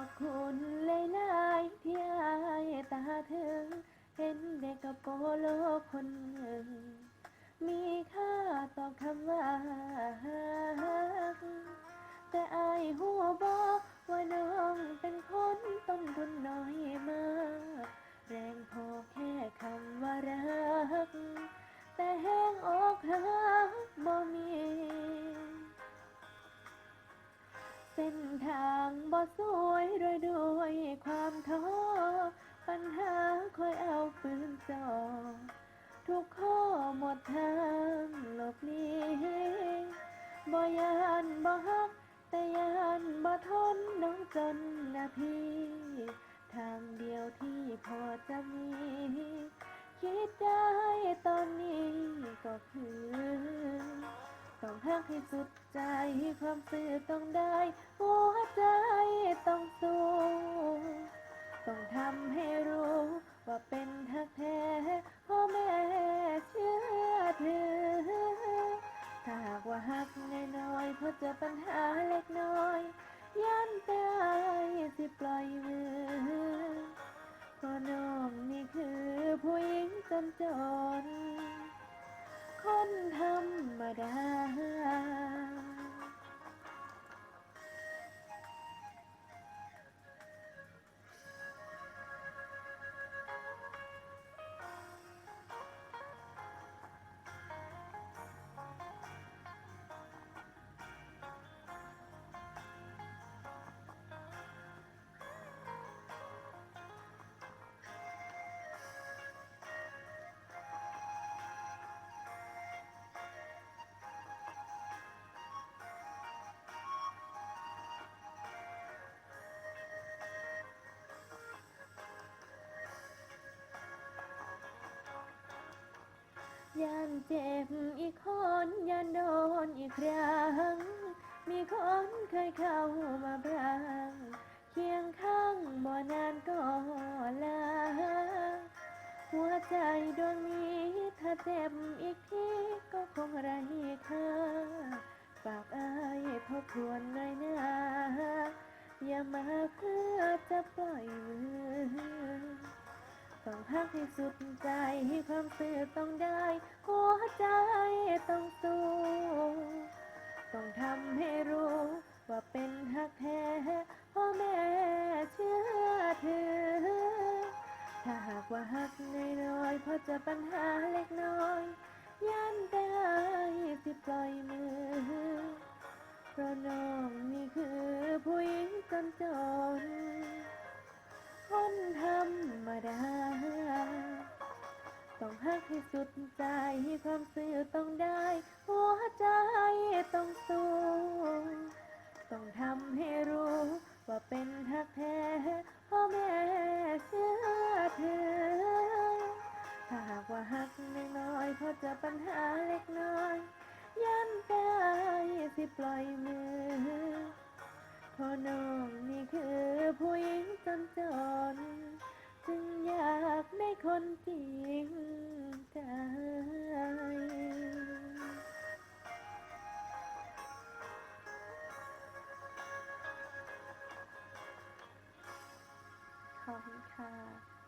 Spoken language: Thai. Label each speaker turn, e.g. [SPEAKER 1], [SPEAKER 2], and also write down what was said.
[SPEAKER 1] อบคุณหลายที่อายตาถึงเห็นเด็กกับโปโลคนหนึ่ง มีค่าต่อคำว่าฮักแต่อายหัวบอกว่าน้องเป็นคนต้นทุนน้อยมาก แรงพอแค่คำว่ารัก แต่แห้งอกหักบ่มี เส้นทาง บ่สวยโดยด้วยความท้อปัญหาคอยเอาปืนจ่อทุกข้อหมดทางหลบหลีบ่ยานบ่ฮัก แต่ยานบ่ทนน้องจนนาทีทางเดียวที่พอจะมี คิดได้ตอนนี้ก็คือต้องฮักให้สุดใจความซื่อต้องได้หัว เพราะเจอปัญหาเล็กน้อยยันตายสิปล่อยมือเพราะน้องนี่คือผู้หญิงจนจนคนธรรมดา ยันเจ็บอีกคนยันโดนอีกครั้ง มีคนเคยเข้ามาบ้างเคียงข้างบ่นานก็ลาหัวใจดวงนี้ถ้าเจ็บอีกทีก็คงไร้ค่าฝากอายทบทวนหน่อยนะอย่ามาเพื่อจะปล่อยมือ ต้องฮักให้สุดใจให้ความซื่อต้องได้ หัวใจต้องสู้ต้องทำให้รู้ ว่าเป็นฮักแท้พ่อแม่เชื่อถือ ถ้าหากว่าฮักน้อยๆพราะเจะปัญหาเล็กน้อยยันได้สิปล่อยมือ เพราะน้องนี่คือผู้หญิงจนจนคนธรรมดา ต้องฮักให้สุดใจความซื่อต้องได้ หัวใจต้องสู้ ต้องทำให้รู้ ว่าเป็นฮักแท้พ่อแม่เชื่อถือถ้าหากว่าฮักน้อยๆเพราะเจะปัญหาเล็กน้อยยันได้สิปล่อยมือเพราะน้องนี่คือผู้หญิงจนจน จึงอยากได้คนจริงใจ ขอบคุณค่ะ